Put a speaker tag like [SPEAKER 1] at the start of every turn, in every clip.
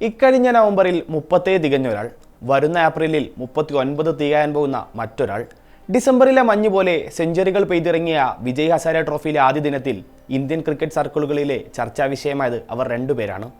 [SPEAKER 1] ഇക്കഴിഞ്ഞ നവംബറിൽ മുപ്പത്തേ തികഞ്ഞ ഒരാൾ വരുന്ന ഏപ്രിലിൽ മുപ്പത്തി ഒൻപത് തികയാൻ പോകുന്ന മറ്റൊരാൾ ഡിസംബറിലെ മഞ്ഞ് പോലെ സെഞ്ചുറികൾ പെയ്തിറങ്ങിയ വിജയ് ഹസാര ട്രോഫിയിലെ ആദ്യ ദിനത്തിൽ ഇന്ത്യൻ ക്രിക്കറ്റ് സർക്കിളുകളിലെ ചർച്ചാ വിഷയമായത് അവർ രണ്ടുപേരാണ്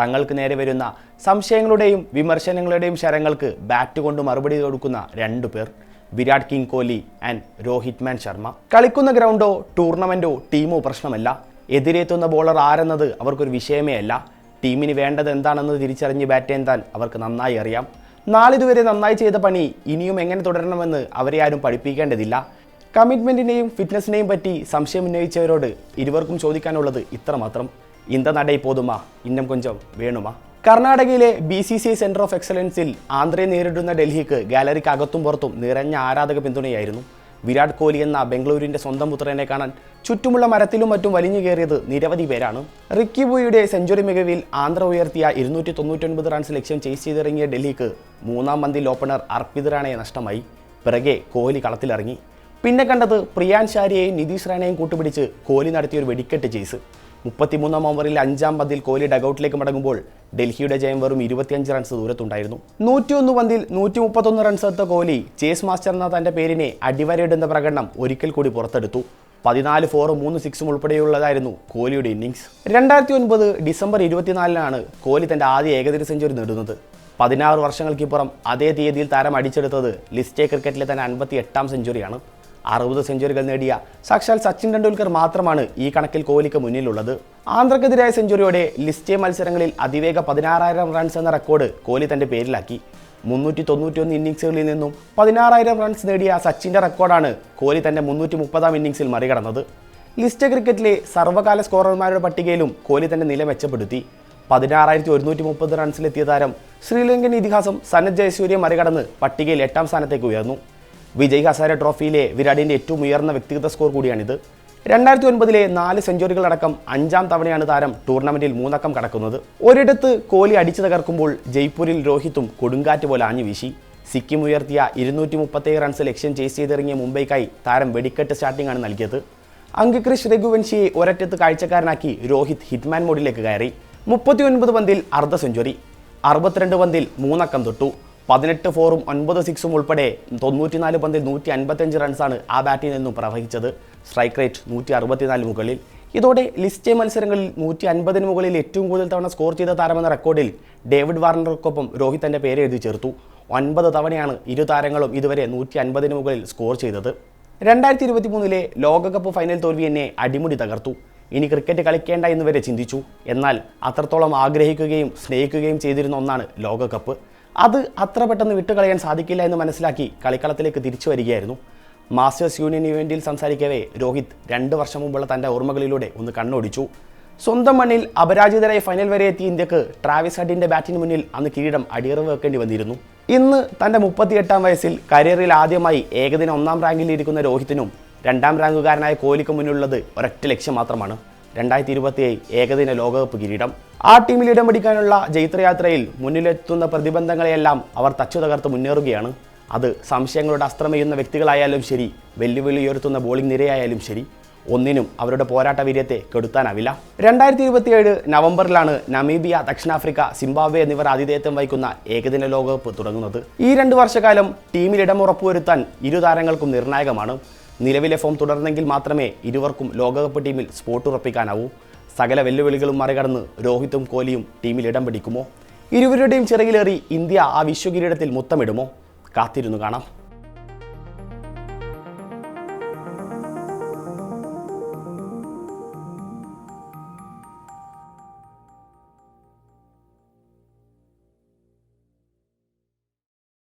[SPEAKER 1] തങ്ങൾക്ക് നേരെ വരുന്ന സംശയങ്ങളുടെയും വിമർശനങ്ങളുടെയും ശരങ്ങൾക്ക് ബാറ്റ് കൊണ്ട് മറുപടി കൊടുക്കുന്ന രണ്ടു പേർ Virat king Kohli and Rohit man Sharma. കളിക്കുന്ന ഗ്രൗണ്ടോ ടൂർണമെന്റോ ടീമോ പ്രശ്നമല്ല. എതിരെത്തുന്ന ബോളർ ആരെന്നത് അവർക്കൊരു വിഷയമേ അല്ല. ടീമിന് വേണ്ടത് എന്താണെന്ന് തിരിച്ചറിഞ്ഞ് ബാറ്റ് ചെയ്താൽ അവർക്ക് നന്നായി അറിയാം. നാളിതുവരെ നന്നായി ചെയ്ത പണി ഇനിയും എങ്ങനെ തുടരണമെന്ന് അവരെ ആരും പഠിപ്പിക്കേണ്ടതില്ല. കമ്മിറ്റ്മെന്റിനെയും ഫിറ്റ്നസിനെയും പറ്റി സംശയം ഉന്നയിച്ചവരോട് ഇരുവർക്കും ചോദിക്കാനുള്ളത് ഇത്രമാത്രം. ഇന്ത നടൈ പോതുമാ ഇന്നം കൊഞ്ചം വേണുമാ. കർണാടകയിലെ B C C centre of എക്സലൻസിൽ ആന്ധ്രയെ നേരിടുന്ന ഡൽഹിക്ക് ഗാലറിക്ക് അകത്തും പുറത്തും നിറഞ്ഞ ആരാധക പിന്തുണയായിരുന്നു. വിരാട് കോഹ്ലി എന്ന ബംഗളൂരിന്റെ സ്വന്തം പുത്രനെ കാണാൻ ചുറ്റുമുള്ള മരത്തിലും മറ്റും വലിഞ്ഞു കയറിയത് നിരവധി പേരാണ്. റിക്കി ബോയിയുടെ സെഞ്ചുറി മികവിൽ ആന്ധ്ര ഉയർത്തിയ ഇരുന്നൂറ്റി തൊണ്ണൂറ്റൊൻപത് റൺസ് ലക്ഷ്യം ചേസ് ചെയ്തിറങ്ങിയ ഡൽഹിക്ക് മൂന്നാം പന്തിൽ ഓപ്പണർ അർപ്പിത് റാണയെ നഷ്ടമായി. പിറകെ കോഹ്ലി കളത്തിലിറങ്ങി. പിന്നെ കണ്ടത് പ്രിയാൻ ഷാരിയെയും നിതീഷ് റാണയെയും കൂട്ടുപിടിച്ച് കോഹ്ലി നടത്തിയ ഒരു വെടിക്കെട്ട് ചേസ് മുപ്പത്തിമൂന്നാം ഓവറിൽ അഞ്ചാം പന്തിൽ കോഹ്ലി ഡഗൌട്ടിലേക്ക് മടങ്ങുമ്പോൾ ഡൽഹിയുടെ ജയം വെറും ഇരുപത്തിയഞ്ച് റൺസ് ദൂരത്തുണ്ടായിരുന്നു. നൂറ്റിയൊന്ന് പന്തിൽ നൂറ്റി മുപ്പത്തൊന്ന് റൺസ് എടുത്ത കോഹ്ലി ചേസ് മാസ്റ്റർ എന്ന തന്റെ പേരിനെ അടിവരയിടുന്ന പ്രകടനം ഒരിക്കൽ കൂടി പുറത്തെടുത്തു. പതിനാല് ഫോറും മൂന്ന് സിക്സും ഉൾപ്പെടെയുള്ളതായിരുന്നു കോഹ്ലിയുടെ ഇന്നിങ്സ് രണ്ടായിരത്തി ഒൻപത് ഡിസംബർ ഇരുപത്തിനാലിനാണ് കോഹ്ലി തന്റെ ആദ്യ ഏകദിന സെഞ്ചുറി നേടുന്നത്. പതിനാറ് വർഷങ്ങൾക്കിപ്പുറം അതേ തീയതിയിൽ താരം അടിച്ചെടുത്തത് ലിസ്റ്റേ ക്രിക്കറ്റിലെ തന്നെ അൻപത്തി എട്ടാം സെഞ്ചുറിയാണ് അറുപത് സെഞ്ചുറികൾ നേടിയ സാക്ഷാൽ സച്ചിൻ ടെണ്ടുൽക്കർ മാത്രമാണ് ഈ കണക്കിൽ കോഹ്ലിക്ക് മുന്നിലുള്ളത്. ആന്ധ്രക്കെതിരായ സെഞ്ചുറിയോടെ ലിസ്റ്റേ മത്സരങ്ങളിൽ അതിവേഗ പതിനാറായിരം റൺസ് എന്ന റെക്കോർഡ് കോഹ്ലി തന്റെ പേരിലാക്കി. മുന്നൂറ്റി തൊണ്ണൂറ്റിയൊന്ന് ഇന്നിങ്സുകളിൽ നിന്നും പതിനാറായിരം റൺസ് നേടിയ സച്ചിന്റെ റെക്കോർഡാണ് കോഹ്ലി തന്റെ മുന്നൂറ്റി മുപ്പതാം ഇന്നിങ്സിൽ മറികടന്നത്. ലിസ്റ്റ് ക്രിക്കറ്റിലെ സർവകാല സ്കോറർമാരുടെ പട്ടികയിലും കോഹ്ലി തന്റെ നില മെച്ചപ്പെടുത്തി. പതിനാറായിരത്തി ഒരുന്നൂറ്റി മുപ്പത് റൺസിലെത്തിയ താരം ശ്രീലങ്കൻ ഇതിഹാസം സനത് ജയസൂര്യ മറികടന്ന് പട്ടികയിൽ എട്ടാം സ്ഥാനത്തേക്ക് ഉയർന്നു. വിജയ് ഹസാര ട്രോഫിയിലെ വിരാടിന്റെ ഏറ്റവും ഉയർന്ന വ്യക്തിഗത സ്കോർ കൂടിയാണിത്. രണ്ടായിരത്തി ഒൻപതിലെ നാല് സെഞ്ചുറികളടക്കം അഞ്ചാം തവണയാണ് താരം ടൂർണമെന്റിൽ മൂന്നക്കം കടക്കുന്നത്. ഒരിടത്ത് കോഹ്ലി അടിച്ചു തകർക്കുമ്പോൾ ജയ്പൂരിൽ രോഹിത്തും കൊടുങ്കാറ്റ് പോലെ ആഞ്ഞു വീശി. സിക്കിം ഉയർത്തിയ ഇരുന്നൂറ്റി മുപ്പത്തേഴ് റൺസ് ലക്ഷ്യം ചേസ് ചെയ്തിറങ്ങിയ മുംബൈക്കായി താരം വെടിക്കെട്ട് സ്റ്റാർട്ടിംഗ് ആണ് നൽകിയത്. അങ്കിക്രിഷ് രഘുവൻഷിയെ ഒരറ്റത്ത് കാഴ്ചക്കാരനാക്കി രോഹിത് ഹിറ്റ്മാൻ മോഡിലേക്ക് കയറി. മുപ്പത്തിയൊൻപത് പന്തിൽ അർദ്ധ സെഞ്ചുറി അറുപത്തിരണ്ട് പന്തിൽ മൂന്നക്കം തൊട്ടു. പതിനെട്ട് ഫോറും ഒൻപത് സിക്സും ഉൾപ്പെടെ തൊണ്ണൂറ്റിനാല് പന്തിൽ നൂറ്റി അൻപത്തഞ്ച് റൺസാണ് ആ ബാറ്റിൽ നിന്നും പ്രവഹിച്ചത്. സ്ട്രൈക്ക് റേറ്റ് നൂറ്റി അറുപത്തിനാല് മുകളിൽ. ഇതോടെ ലിസ്റ്റ് മത്സരങ്ങളിൽ നൂറ്റി അൻപതിന് മുകളിൽ ഏറ്റവും കൂടുതൽ തവണ സ്കോർ ചെയ്ത താരമെന്ന റെക്കോർഡിൽ ഡേവിഡ് വാർണർക്കൊപ്പം രോഹിത് തന്റെ പേര് എഴുതി ചേർത്തു. ഒൻപത് തവണയാണ് ഇരു താരങ്ങളും ഇതുവരെ നൂറ്റി അൻപതിന് മുകളിൽ സ്കോർ ചെയ്തത്. രണ്ടായിരത്തി ഇരുപത്തി മൂന്നിലെ ലോകകപ്പ് ഫൈനൽ തോൽവി എന്നെ അടിമുടി തകർത്തു. ഇനി ക്രിക്കറ്റ് കളിക്കേണ്ട എന്ന് വരെ ചിന്തിച്ചു. എന്നാൽ അത്രത്തോളം ആഗ്രഹിക്കുകയും സ്നേഹിക്കുകയും ചെയ്തിരുന്ന ഒന്നാണ് ലോകകപ്പ്. അത് അത്ര പെട്ടെന്ന് വിട്ടുകളയാൻ സാധിക്കില്ല എന്ന് മനസ്സിലാക്കി കളിക്കളത്തിലേക്ക് തിരിച്ചു വരികയായിരുന്നു. മാസ്റ്റേഴ്സ് യൂണിയൻ ഇവന്റിൽ സംസാരിക്കവേ രോഹിത് രണ്ട് വർഷം മുമ്പുള്ള തന്റെ ഓർമ്മകളിലൂടെ ഒന്ന് കണ്ണോടിച്ചു. സ്വന്തം മണ്ണിൽ അപരാജിതരായി ഫൈനൽ വരെ എത്തിയ ഇന്ത്യയ്ക്ക് ട്രാവിസ് ഹഡിന്റെ ബാറ്റിന് മുന്നിൽ അന്ന് കിരീടം അടിയറവ് വെക്കേണ്ടി വന്നിരുന്നു. ഇന്ന് തന്റെ മുപ്പത്തിയെട്ടാം വയസ്സിൽ കരിയറിൽ ആദ്യമായി ഏകദിന ഒന്നാം റാങ്കിൽ ഇരിക്കുന്ന രോഹിത്തിനും രണ്ടാം റാങ്കുകാരനായ കോഹ്ലിക്ക് മുന്നിലുള്ളത് ഒരൊറ്റ ലക്ഷ്യം മാത്രമാണ്. രണ്ടായിരത്തി ഇരുപത്തിയേഴ് ഏകദിന ലോകകപ്പ് കിരീടം. ആ ടീമിൽ ഇടം പിടിക്കാനുള്ള ജൈത്രയാത്രയിൽ മുന്നിലെത്തുന്ന പ്രതിബന്ധങ്ങളെയെല്ലാം അവർ തച്ചു തകർത്ത് മുന്നേറുകയാണ്. അത് സംശയങ്ങളുടെ അസ്ത്രമെയ്യുന്ന വ്യക്തികളായാലും ശരി വെല്ലുവിളി ഉയർത്തുന്ന ബോളിംഗ് നിരയായാലും ശരി ഒന്നിനും അവരുടെ പോരാട്ട വീര്യത്തെ കെടുത്താനാവില്ല. രണ്ടായിരത്തി ഇരുപത്തിയേഴ് നവംബറിലാണ് നമീബിയ ദക്ഷിണാഫ്രിക്ക സിംബാബ്വെ എന്നിവർ ആതിഥേയത്വം വഹിക്കുന്ന ഏകദിന ലോകകപ്പ് തുടങ്ങുന്നത്. ഈ രണ്ട് വർഷക്കാലം ടീമിൽ ഇടം ഉറപ്പുവരുത്താൻ ഇരു താരങ്ങൾക്കും നിർണായകമാണ്. നിലവിലെ ഫോം തുടർന്നെങ്കിൽ മാത്രമേ ഇരുവർക്കും ലോകകപ്പ് ടീമിൽ സ്പോട്ട് ഉറപ്പിക്കാനാവൂ. സകല വെല്ലുവിളികളും മറികടന്ന് രോഹിത്തും കോഹ്ലിയും ടീമിൽ ഇടം പിടിക്കുമോ? ഇരുവരുടെയും ചിറകിലേറി ഇന്ത്യ ആ വിശ്വകിരീടത്തിൽ മുത്തമിടുമോ? കാത്തിരുന്നു കാണാം.